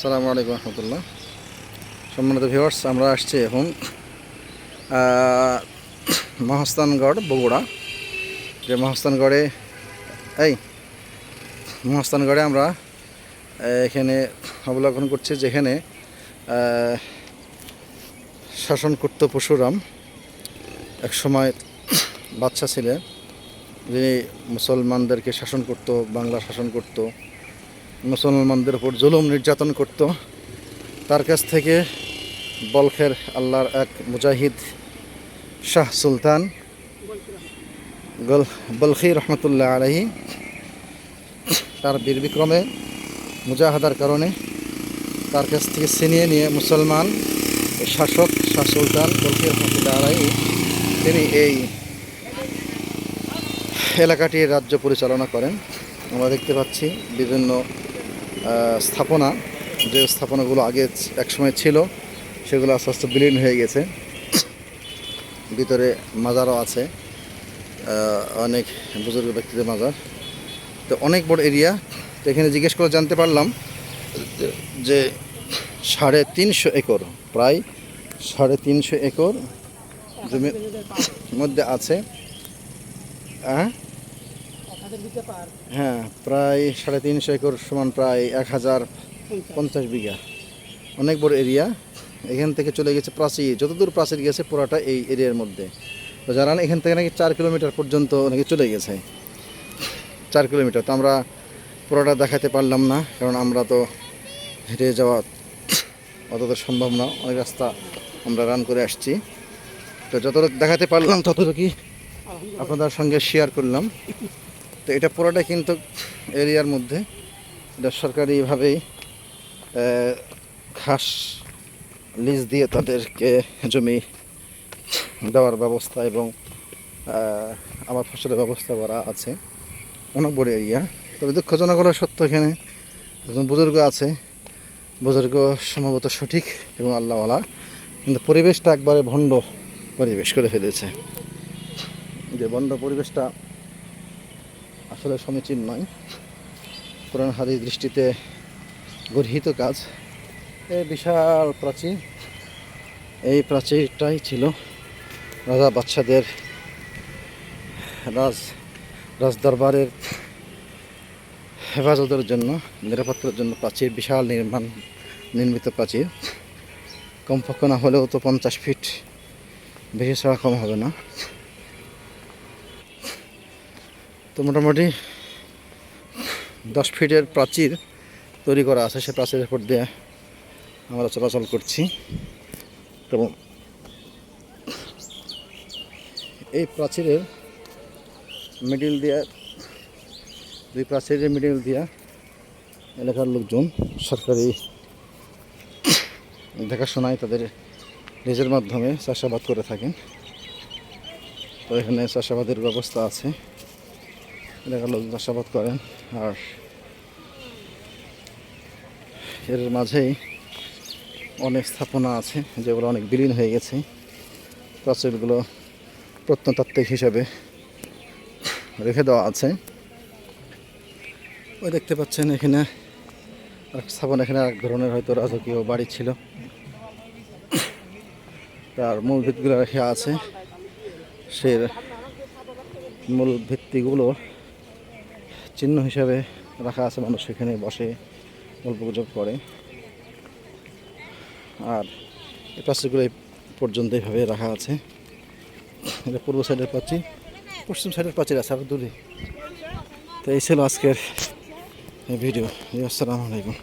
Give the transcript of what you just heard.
আসসালামু আলাইকুম রহমতুল্লাহ। সম্মানিত ভিউয়ার্স আমরা আসছি এখন মহাস্থানগড়, বগুড়া। যে মহাস্থানগড়ে, এই, মহাস্থানগড়ে আমরা এখানে অবলোকন করছি যেখানে শাসন করত পশুরাম এক সময় বাচ্চা ছিলেন। যিনি মুসলমানদেরকে শাসন করত, বাংলা শাসন করত। মুসলমানদের উপর জুলুম নির্যাতন করত। তার কাছ থেকে বলখের আল্লাহর এক মুজাহিদ শাহ সুলতান বলখি রহমতুল্লাহ আলহি তার বীর বিক্রমে মুজাহাদার কারণে তার কাছ থেকে ছিনিয়ে নিয়ে মুসলমান শাসক শাহ সুলতান বলখি রহমতুল্লাহ আলহি তিনি এই এলাকাটির রাজ্য পরিচালনা করেন। আমরা দেখতে পাচ্ছি বিভিন্ন স্থাপনা, যে স্থাপনাগুলো আগে একসময় ছিল, সেগুলো আস্তে আস্তে বিলীন হয়ে গেছে। ভিতরে মাজারও আছে অনেক বুজুর্গ ব্যক্তিদের মাজার। তো অনেক বড় এরিয়া। তো এখানে জিজ্ঞেস করে জানতে পারলাম যে- সাড়ে তিনশো একর, প্রায় সাড়ে তিনশো একর জমির মধ্যে আছে। হ্যাঁ? হ্যাঁ প্রায় সাড়ে তিনশো একর সমান প্রায় এক হাজার পঞ্চাশ। বিঘা। অনেক বড় এরিয়া। এখান থেকে চলে গেছে প্রাচীর। যতদূর প্রাচীর গেছে পুরাটা এই এরিয়ার মধ্যে। তো যারা এখান থেকে নাকি চার কিলোমিটার পর্যন্ত নাকি চলে গেছে। চার কিলোমিটার। তো আমরা পুরোটা দেখাতে পারলাম না কারণ আমরা তো হেঁটে যাওয়া অতটা সম্ভব না। অনেক রাস্তা আমরা রান করে আসছি। তো যতটুকু দেখাতে পারলাম ততটুকুই আপনাদের সঙ্গে শেয়ার করলাম। তো এটা পুরোটা কিন্তু এরিয়ার মধ্যে। এটা সরকারিভাবেই ঘাস লিজ দিয়ে তাদেরকে জমি দেওয়ার ব্যবস্থা এবং আমার ফসলের ব্যবস্থা করা আছে। অনেক বড় এরিয়া। তবে দুঃখজনক হলো সত্য এখানে একজন বুজুর্গ আছে। বুজুর্গ সম্ভবত সঠিক এবং আল্লাহওয়ালা। কিন্তু পরিবেশটা একবারে ভণ্ড পরিবেশ করে ফেলেছে। যে বন্ড পরিবেশটা আসলে সমীচীন নয়। কোরআন হাদিস দৃষ্টিতে গর্হিত কাজ। এই বিশাল প্রাচীর। এই প্রাচীরটাই ছিল রাজা বাচ্চাদের রাজ, রাজদরবারের হেফাজতের জন্য, নিরাপত্তার জন্য প্রাচীর, বিশাল নির্মাণ, নির্মিত প্রাচীর। কমপক্ষ না হলেও তো পঞ্চাশ ফিট, বেশি ছাড়া কম হবে না। তো মোটামুটি দশ ফিটের প্রাচীর তৈরি করা আছে, সে প্রাচীরের উপর দিয়ে আমরা চলাচল করছি। তো এই প্রাচীরের মিডিল দিয়া, দুই প্রাচীরের মিডিল দিয়া এলাকার লোকজন সরকারি দেখাশোনায় তাদের নিজের মাধ্যমে চাষাবাদ করে থাকেন। তো এখানে চাষাবাদের ব্যবস্থা আছে। এলাকার লোক চাষাবাদ করেন। আর এর মাঝেই অনেক স্থাপনা আছে, যেগুলো অনেক বিলীন হয়ে গেছে। প্রাচীরগুলো প্রত্নতাত্ত্বিক হিসাবে রেখে দেওয়া আছে। ওই দেখতে পাচ্ছেন এখানে এক স্থাপনা, এখানে এক ধরনের হয়তো রাজকীয় বাড়ি ছিল। তার মূল ভিতগুলো রেখে আছে। সে মূল ভিত্তিগুলো চিহ্ন হিসাবে রাখা আছে, মানুষ সেখানে বসে গল্প গুজব করে। আর এই এই পর্যন্ত এইভাবে রাখা আছে। এটা পূর্ব সাইডের প্রাচীর পশ্চিম সাইডের প্রাচীর আছে আরও দূরে। তো এই ছিল আজকের ভিডিও। আসসালামু আলাইকুম।